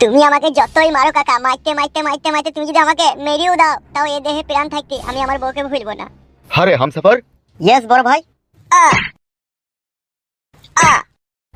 তুমি আমাকে যতই মারো কাকা মাইতে মাইতে মাইতে মাইতে তুমি যদি আমাকে মেরেও দাও তাও এ দেহে প্রাণ থাকতে আমি আমার বউকে ভুলবো না। হারে হামসাফার। ইয়েস বড় ভাই। আ আ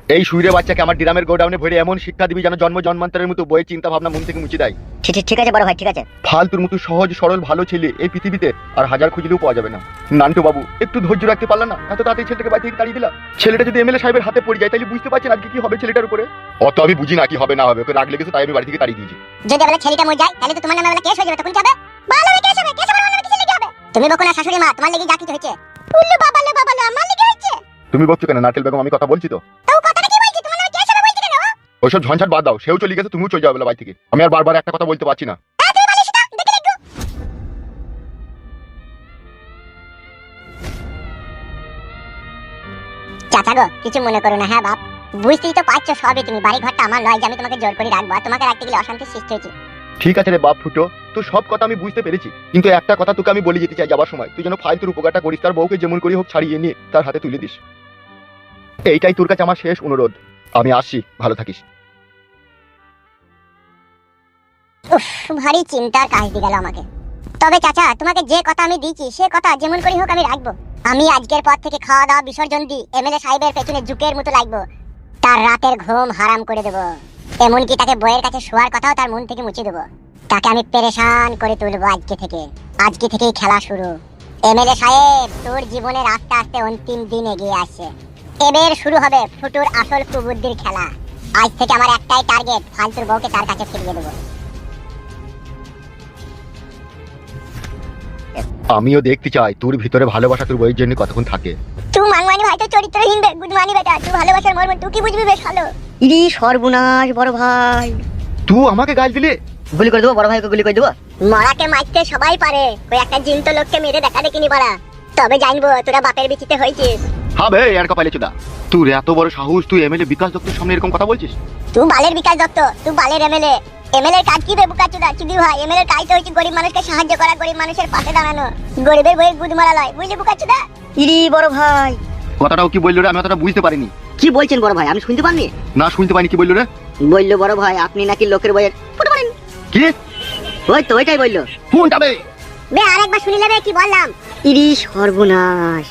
এই সুইরে বাচ্চাকে আমার ডিরামের গোডাউনে ভরে এমন শিক্ষা দিবি যেন জন্ম জন্মান্তরের মতো বইয়ের চিন্তা ভাবনা মন থেকে মুছে দেয়। ঠিক ঠিক- আছে বড় ভাই ঠিক আছে। ফালতুর মতো সহজ সরল ভালো ছেলে এই পৃথিবীতে আর হাজার খুঁজলেও পাওয়া যাবে না। নান্টু বাবু একটু ধৈর্য রাখতে পারলা না। এত তাড়াতাড়ি ছেলেটাকে বাড়ি থেকে তাড়িয়ে দিলা। ছেলেটা যদি এমএলএ সাহেবের হাতে পড়ে যায় তাহলে বুঝতে পারছেন আজকে কি হবে ছেলেটার উপরে? অত আমি বুঝি না কি হবে না হবে। ওকে রাগ লেগেছে তাই আমি বাড়ি থেকে তাড়িয়ে দিয়েছি। যদি বলে ছেলেটা মরে যায় তাহলে তো তোমার নামে কেস হয়ে যাবে তখন কি হবে? ভালো হবে কেস হবে কেস হবে আমার কিসের লেগে হবে? তুমি বকো না শাশুড়ি মা তোমার লেগে যা কিছু হয়েছে। উল্লু বাবা লে বাবা লে আমার লেগে হয়েছে। তুমি বলছো কেন নারকেল বেগম আমি কথা বলছি তো ওইসব ঝঞ্ঝাট বাদ দাও সেও চলে গেছে তুমিও চলে যাবে বাড়ি থেকে। আমি আর বারবার একটা কথা বলতে পারছি না। চাচা গো কিছু মনে করো না হ্যাঁ বাপ? বুঝতেই তো পারছ সবই তুমি বাড়ি ঘরটা আমার নয় যে আমি তোমাকে জোর করে রাখব আর তোমাকে রাখতে গেলে অশান্তির সৃষ্টি হয়েছে। ঠিক আছে রে বাপ ফুটো তো সব কথা আমি বুঝতে পেরেছি। কিন্তু একটা কথা তোকে আমি বলে যেতে চাই যাবার সময় তুই যেন ফালতুর উপকারটা করিস তার বউকে যেমন করি হোক ছাড়িয়ে নিয়ে তার হাতে তুলে দিস। এইটাই তোর কাছে আমার শেষ অনুরোধ। আমি আসছি ভালো থাকিস। ভারী চিন্তার কাজ দিয়ে গেল আমাকে। তবে চাচা, তোমাকে যে কথা আমি দিয়েছি, সে কথা যেমন করি হোক আমি রাখব। আমি আজকের পর থেকে খাওয়া দাওয়া বিসর্জন দিই এমএলএ সাহেবের পেছনে জুকের মতো লাগবো। তার রাতের ঘুম হারাম করে দেবো। এমনকি তাকে বইয়ের কাছে শোয়ার কথাও তার মন থেকে মুছে দেবো। তাকে আমি পেরেশান করে তুলবো আজকে থেকে। আজকে থেকেই খেলা শুরু। এমএলএ সাহেব, তোর জীবনের আস্তে আস্তে অন্তিম দিন এগিয়ে আসছে। এবার শুরু হবে ফুটুর আসল কুবুদ্দির খেলা। আজ থেকে আমার একটাই টার্গেট ফালতুর বউকে তার কাছে ফিরিয়ে দেবো। আমিও দেখতে চাই তোর ভিতরে ভালোবাসা তোর বইয়ের জন্য কতক্ষণ থাকে। তুই মাংমানি ভাই তো চরিত্রহীন বে গুদমানি বেটা তুই ভালোবাসার মর্ম তুই কি বুঝবি বেশ ভালো? ইরি সর্বনাশ বড় ভাই। তুই আমাকে গাল দিলে? গুলি করে দেবো বড় ভাইকে গুলি করে দেবো? মরাকে মারতে সবাই পারে ওই একটা জিন্ত লোককে মেরে দেখা দেখিনি পারা তবে জানব তোরা বাপের বিচিতে হয়েছিস। কপালে চুদা। এত বড় সাহস তুই এমএলএ বিকাশ দত্তর সামনে এরকম কথা বলছিস? তুই বালের বিকাশ দত্ত তুই বালের এমএলএ এমএলএ কাজ কি বে বুকা চুদা? ভাই এমএলএ কাজ তো হচ্ছে গরিব মানুষকে সাহায্য করা গরিব মানুষের পাশে দাঁড়ানো। গরিবের বইয়ের গুদ মারা লয় বুঝলি বুকা ইরি বড় ভাই। কথাটাও কি বলল রে? আমি অতটা বুঝতে পারিনি। কি বলছেন বড় ভাই? আমি শুনতে পারিনি না শুনতে পাইনি কি বলল রে? বলল বড় ভাই আপনি নাকি লোকের বইয়ের ফুটো কি? ওই তো ওইটাই বলল। বে? আরেকবার কি বললাম? ইরি সর্বনাশ।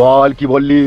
বল কি বললি?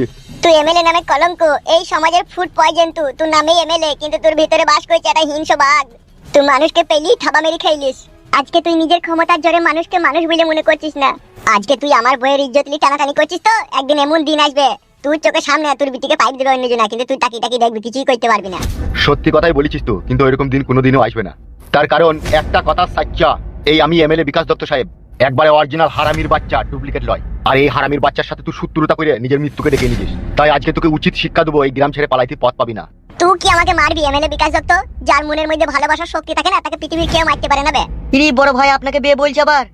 তুই এমএলএ নামে কলঙ্ক। এই সমাজের ফুড পয়জন তুই তোর নামে এমএলএ কিন্তু তোর ভিতরে বাস করছে একটা হিংস্র বাঘ। তুই মানুষকে পেলি থাবা মেরে খাইলিস। আজকে তুই নিজের ক্ষমতার জোরে মানুষকে মানুষ বলে মনে করছিস না। আজকে তুই আমার বইয়ের ইজ্জত নিয়ে টানাটানি করছিস তো? একদিন এমন দিন আসবে। তুই চোখের সামনে তোর বিটিকে পাইপ দেবে অন্যজনা কিন্তু তুই তাকি তাকি দেখবি কিছুই করতে পারবি না। সত্যি কথাই বলেছিস তো কিন্তু এরকম দিন কোনোদিনও আসবে না। তার কারণ একটা কথা সাচ্চা এই আমি এমএলএ বিকাশ দত্ত সাহেব। একবারে অরিজিনাল হারামির বাচ্চা ডুপ্লিকেট লয়। আর এই হারামির বাচ্চার সাথে তুই শত্রুতা করে নিজের মৃত্যুকে ডেকে নিয়েছিস তাই আজকে তোকে উচিত শিক্ষা দেবো এই গ্রাম ছেড়ে পালাইতে পথ পাবি না তুই কি আমাকে মারবি এমএলএ বিকাশ দত্ত যার মনের মধ্যে ভালোবাসার শক্তি থাকে না তাকে পৃথিবীর কেউ মারতে পারে না বে ইরি বড় ভাই আপনাকে বিয়ে বলছে আবার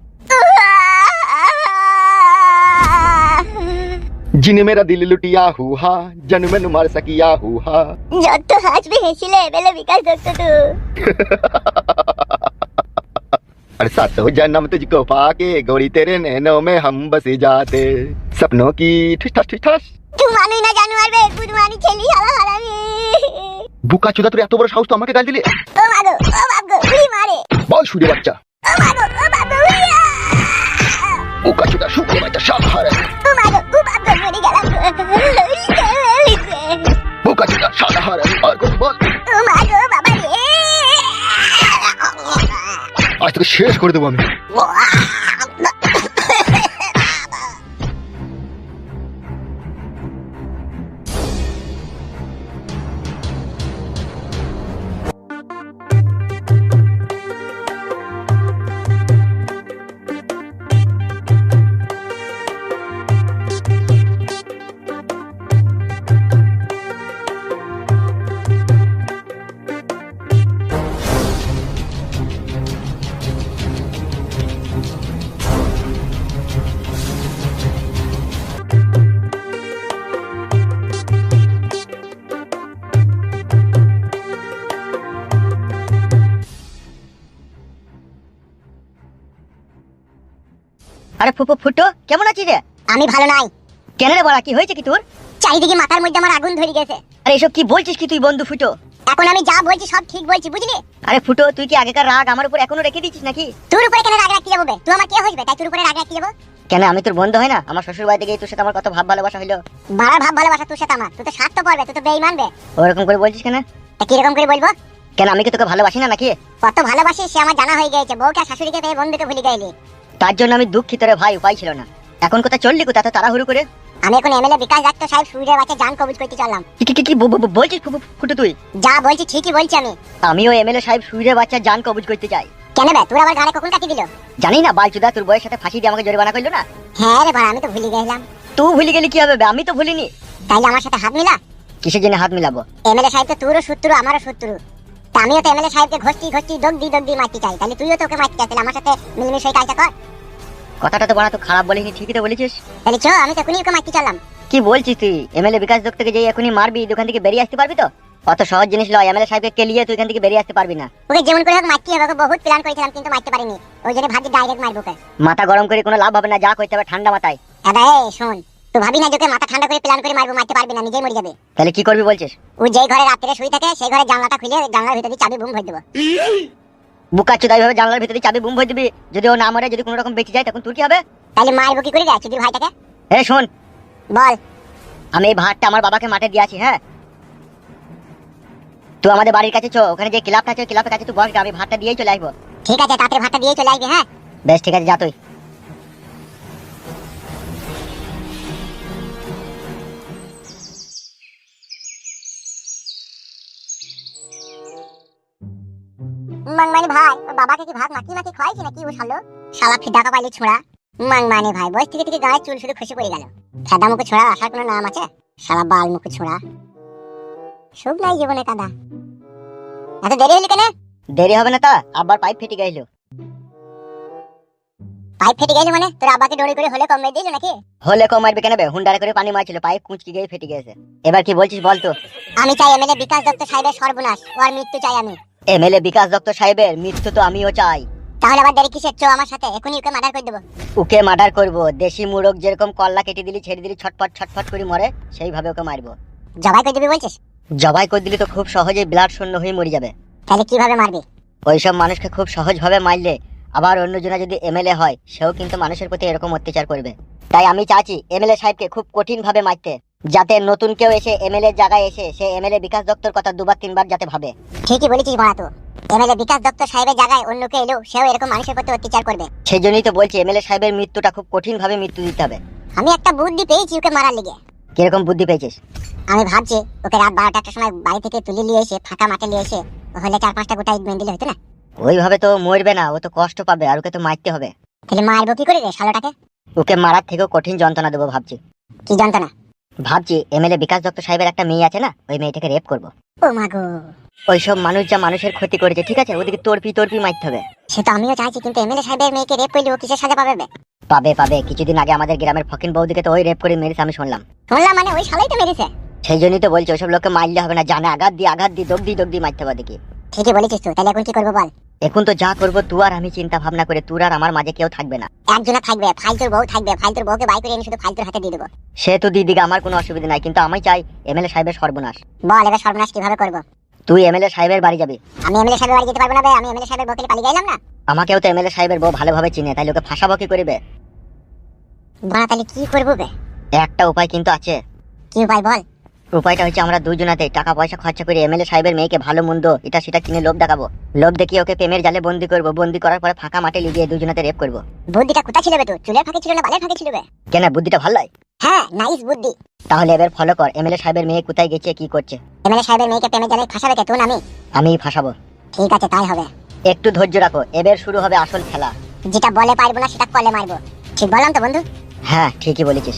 जिन मेरा दिल लुटिया हुआ जन में मार सकिया हुआ যত হাসবি হেসিলে এমএলএ বিকাশ দত্ত তুই अरे सात हो जन्म तुझको पाके गोरी तेरे नैनों में हम बस जाते सपनों की ठिस ठस ठिस ठस তুই মানুই না জানো আর বে গুদমানি ছেলি হালা হারামি বুকা চোদা তোর এত বড় সাহস তো আমাকে গাল দিলে ও মাগো ও বাবগো উড়ি মারে বল সুরে বাচ্চা ও মাগো ও বাবগো উড়িয়া বুকা চোদা শুকনো বাচ্চা সব হারে ও মাগো ও তোকে শেষ করে দেবো আমি। আরে ফুপু ফুটো কেমন আছিস রে? আমি ভালো নাই কেন রে বড়া কি হয়েছে কি তোর? চারিদিকে মাথার মধ্যে আমার আগুন ধরে গেছে। আরে এসব কি বলছিস কি তুই বন্ধু ফুটো? এখন আমি যা বলছি সব ঠিক বলছি বুঝলি? আরে ফুটো তুই কি আগেকার রাগ আমার উপর এখনও রেখে দিচ্ছিস নাকি? তোর উপরে কেন রাগ রাখতে যাব বে? তুই আমার কে হইবে তাই তোর উপরে রাগ রাখতে যাব? কেন আমি তোর বন্ধু হয় না? আমার শ্বশুর বাড়িতে গিয়ে তোর সাথে আমার কত ভাব ভালোবাসা হইল? বাড়া ভাব ভালোবাসা তোর সাথে আমার। তুই তো স্বার্থ পড়বে তুই তো বেইমান বে। ওরকম করে বলছিস কেন? তা কীরকম করে বলব? কেন আমি কি তোকে ভালোবাসি না নাকি? কত ভালোবাসিস সে আমার জানা হয়ে গেছে বউকে আর শাশুড়িকে পেয়ে বন্ধুকে ভুলে গেলি। তার জন্য আমি দুঃখিত রে ভাই উপায় ছিল না। এখন কোথায় চললি কোথা এত তাড়াহুড়ো করে? আমি এখন এমএলএ বিকাশ দত্ত সাহেব সূর্যের বাচ্চা জান কবুজ করতে চললাম। কি কি- কি বলছিস ফুটো তুই? যা বলছি ঠিকই বলছি আমি। আমিও এমএলএ সাহেব সূর্যের বাচ্চা জান কবুজ করতে চাই। কেন বে? তোর আবার ঘাড়ে কখন কাটি দিল? জানি না বালচুদা তোর বইয়ের সাথে ফাঁসি দিয়ে আমাকে জরিমানা করল না? হ্যাঁ রে ভাই আমি তো ভুলে গেলাম। তুই ভুলে গেলি কি হবে আমি তো ভুলিনি। তাইলে আমার সাথে হাত মিলা? কিসের জন্য হাত মিলাবো? এমএলএ সাহেব তো তোরও শত্রু আমারও শত্রু। তা আমিও তো এমএলএ সাহেবকে ঘষটি ঘষটি দগ দি দগ দি মারতে চাই। তাহলে তুইও তোকে মারতে চাই তাহলে আমার সাথে মিলেমিশে কাজটা কর। কথাটা তো বড় তো খারাপ বলিনি ঠিকই তো বলেছিস। তাহলে চ আমি তো এখনই ওকে মারতে চললাম কি বলছিস তুই? এমএলএ বিকাশ দত্তকে যে এখনই মারবি দোকান থেকে বেরিয়ে আসতে পারবি তো? অত সহজ জিনিস লয় এমএলএ সাহেবকে কেলিয়ে তুই এখান থেকে বেরিয়ে আসতে পারবি না। ওকে যেমন করে হোক মারতে হবে বহুত প্ল্যান করেছিলাম কিন্তু মারতে পারিনি। ওই জন্য ভাবছি ডাইরেক্ট মারবো ওকে। মাথা গরম করে কোনো লাভ হবে না যা করতে হবে ঠান্ডা মাথায়। দাদা এই শোন তুই ভাবি না যে মাথা ঠান্ডা করে প্ল্যান করে মারবো মারতে পারবি না নিজেই মরে যাবে। তাহলে কি করবি বলছিস? ও যেই ঘরে রাত্রে শুয়ে থাকে সেই ঘরে জানলাটা খুলে জানলার ভিতরে চাবি বুম ভরে দেবো। বুকা চুদাই ভাবে জানলার ভিতরে চাবি বুম ভরে দিবি। যদি ও না মরে যদি কোনো রকম বেঁচে যায় তখন তোর কি হবে? তাহলে মারবো কি করে রে চুদির ভাইটাকে? এ শোন। বল। আমি এই ভাতটা আমার বাবাকে মাঠে দিয়েছি হ্যাঁ? তুই আমাদের বাড়ির কাছে চো ওখানে যে ক্লাবটা আছে ক্লাবের কাছে তুই বস আমি ভাতটা দিয়েই চলে আসব। ঠিক আছে তাড়াতাড়ি ভাতটা দিয়ে চলে আসবি হ্যাঁ? বেশ ঠিক আছে যা তুই। বাবাকে কি ভাত মাখি মাখি খাওয়াইছি নাকি ও শালো? শালা ফিদাকা পাইলে ছোড়া। মাংমানি ভাই বয়স থেকে থেকে গায়ে চুল শুধু খসে পড়ে গেল। ফেদা মুখে ছোড়া আসার কোনো নাম আছে? শালা বাল মুখে ছোড়া। সুখ নাই জীবনে কাদা। এত দেরি হলি কেন? দেরি হবে না তা আবার পাইপ ফেটে গেল। পাইপ ফেটে গেছে মানে? তোর আব্বাকে ডোরি করে হলে কমে দিল নাকি? হলে কম মারবে কেন বে? হুন্ডারে করে পানি মারছিল পাইপ কুঁচকি গিয়ে ফেটে গেছে। এবার কি বলছিস বল তো? আমি চাই এমএলএ বিকাশ দত্ত সাহেবের সর্বনাশ ওর মৃত্যু চাই আমি। এমএলএ বিকাশ দত্ত সাহেবের মৃত্যু তো আমিও চাই। তাহলে আবার দেরি কিসের? চো আমার সাথে এখনই ওকে মার্ডার করে দেবো। ওকে মার্ডার করব। দেশি মুরগ যেরকম কল্লা কেটে দিলি ছেড়ে দিলি ছটফট ছটফট করে মরে সেইভাবে ওকে মারবো। জবাই করে দিবি বলছিস? জবাই করে দিলি তো খুব সহজেই ব্লাড শূন্য হয়ে মরে যাবে। তাহলে কীভাবে মারবি? ওইসব মানুষকে খুব সহজভাবে মারলে আবার অন্যজনা যদি এমএলএ হয় সেও কিন্তু মানুষের প্রতি এরকম অত্যাচার করবে। তাই আমি চাচ্ছি এমএলএ সাহেবকে খুব কঠিন ভাবে মারতে। যাতে নতুন কেউ এসে এমএলএ জায়গায় এসে সে এমএলএ বিকাশ দত্তর কথা দুবার তিনবার যাতে ভাবে। ঠিকই বলেছিস বড়া তো। এমএলএ বিকাশ দত্ত সাহেবের জায়গায় অন্য কেউ এলেও সেও এরকম মানুষের প্রতি অত্যাচার করবে। সেই জন্যই তো বলছি এমএলএ সাহেবের মৃত্যুটা খুব কঠিন ভাবে মৃত্যু দিতে হবে। আমি একটা বুদ্ধি পেয়েছি ওকে মারার লিগে। কীরকম বুদ্ধি পেয়েছিস? আমি ভাবছি ওকে রাত বারোটা একটা সময় বাড়ি থেকে তুলে নিয়ে এসে ফাঁকা মাঠে নিয়ে এসে হলে চার পাঁচটা গোটা ইট দিলে হতো না? ওইভাবে তো মরবে না ও তো কষ্ট পাবে আর ওকে তো মারতে হবে। তাহলে মারবো কি করে রে শালোটাকে? ওকে মারার থেকেও কঠিন যন্ত্রণা দেবো ভাবছি। কি যন্ত্রণা? ভাবছি এমএলএ বিকাশ দত্ত সাহেবের একটা মেয়ে আছে না? ওই মেয়েটাকে রেপ করব। ও মাগো ওইসব মানুষ যা মানুষের ক্ষতি করেছে ঠিক আছে? ওদিকে তর্পি তর্পি মারতে হবে। সে তো আমিও চাইছি কিন্তু এমএলএ সাহেবের মেয়েকে রেপ করলে ও কিসের সাজা পাবে বে? পাবে পাবে। কিছুদিন আগে আমাদের গ্রামের ফকিন বৌদিকে তো ওই রেপ করে মেরেছে আমি শুনলাম। শুনলাম মানে ওই শালাই তো মেরেছে? সেই জন্যই তো বলছি ওইসব লোককে মারলে হবে না। জানে আঘাত দিয়ে আঘাত দিয়ে দগদি দগদি মারতে হবে দেখি ঠিকই বলেছিস তো তাহলে এখন কি করব বল? এখন তো যা করব তুই আর আমি চিন্তা ভাবনা করে তুই আর আমার মাঝে কেউ থাকবে না। একজনে থাকবে ফাইলতুর বউ থাকবে ফাইলতুর বউকে বাই করে এনে শুধু ফাইলতুর হাতে দিয়ে দেবো। সে তো দিদিকে আমার কোনো অসুবিধা নাই কিন্তু আমি চাই এমএলএ সাহেবের সর্বনাশ। বল এবার সর্বনাশ কীভাবে করব? তুই এমএলএ সাহেবের বাড়ি যাবি। আমি এমএলএ সাহেবের বাড়ি যেতে পারব না বে আমি এমএলএ সাহেবের বউকে পালিয়ে গেলাম না? আমাকেও তো এমএলএ সাহেবের বউ ভালোভাবে চিনে তাই ওকে ফাঁসাবো কি করিবে? বড়া তাহলে কি করব বে? একটা উপায় কিন্তু আছে। কি উপায় বল? উপায়টা হচ্ছে আমরা দুজনাতে টাকা পয়সা খরচা করে এমএলএ সাহেবের মেয়েকে ভালো মন্দ এটা সেটা কিনে লোভ দেখাবো। লোভ দেখিয়ে ওকে প্রেমের জালে বন্দি করব। বন্দি করার পরে ফাঁকা মাঠে লিগিয়ে দুজনাতে রেপ করব। বুদ্ধিটা কোথায় ছিল বে চুলের ফাঁকে ছিল না বালের ফাঁকে ছিল বে? কেন বুদ্ধিটা ভালো হয় হ্যাঁ নাইস বুদ্ধি। তাহলে এবার ফলো কর এমএলএ সাহেবের মেয়ে কোথায় গেছে কি করছে? এমএলএ সাহেবের মেয়েকে প্রেমে জালে ফাঁসাবে কে? তুই আমি আমি ফাঁসাবো। ঠিক আছে তাই হবে। একটু ধৈর্য রাখো এবার শুরু হবে আসল খেলা। যেটা বলে পারব না সেটা কলে মারবো। ঠিক বললাম তো বন্ধু? হ্যাঁ ঠিকই বলেছিস।